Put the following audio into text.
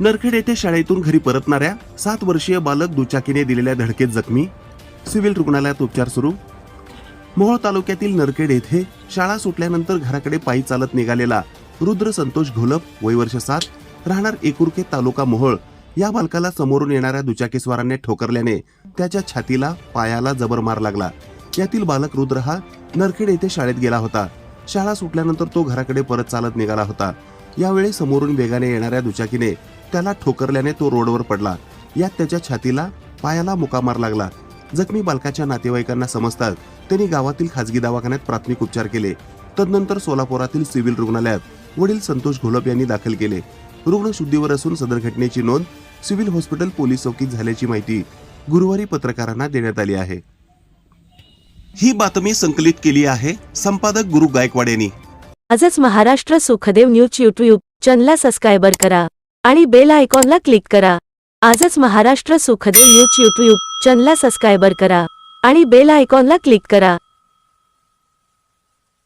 नरखेड येथे शाळेतून घरी परतणाऱ्या सात वर्षीय बालक दुचाकीने दिलेल्या धडकेत जखमी. सिव्हिल रुग्णालयात उपचार सुरू. मोहोळ तालुक्यातील नरखेड येथे शाळा सुटल्यानंतर घराकडे पायी चालत निघालेला रुद्र संतोष घोलप वय वर्ष सात राहणार एकुरके तालुका मोहोळ. या बालकाला समोरून येणाऱ्या दुचाकीस्वाराने ठोकरल्याने त्याच्या छातीला पायाला जबर मार लागला. यातील बालक रुद्र हा नरखेड येथे शाळेत गेला होता. शाळा सुटल्यानंतर तो घराकडे परत चालत निघाला होता. यावेळी समोरून वेगाने येणाऱ्या दुचाकीने त्याला ठोकरल्याने तो रोडवर पडला. यात त्याच्या छातीला पायाला मुका मार लागला. जखमी बालकाच्या नातेवाईकांना समजतात त्यांनी गावातील खाजगी दवाखान्यात प्राथमिक उपचार केले. तदनंतर सोलापुरातील सिव्हिल रुग्णालयात वडील संतोष घोलप यांनी दाखल केले. रुग्ण शुद्धीवर असून सदर घटनेची नोंद सिव्हिल हॉस्पिटल पोलीस चौकीत झाल्याची माहिती गुरुवारी पत्रकारांना देण्यात आली आहे. ही बातमी संकलित केली आहे संपादक गुरु गायकवाड यांनी. आजच महाराष्ट्र सुखदेव न्यूज यूट्यूब चॅनलला सबस्क्रायबर करा. आणि बेल आयकॉनला क्लिक करा. आजच महाराष्ट्र सुखदेव न्यूज यूट्यूब चॅनलला सबस्क्रायबर करा आणि बेल आयकॉनला क्लिक करा.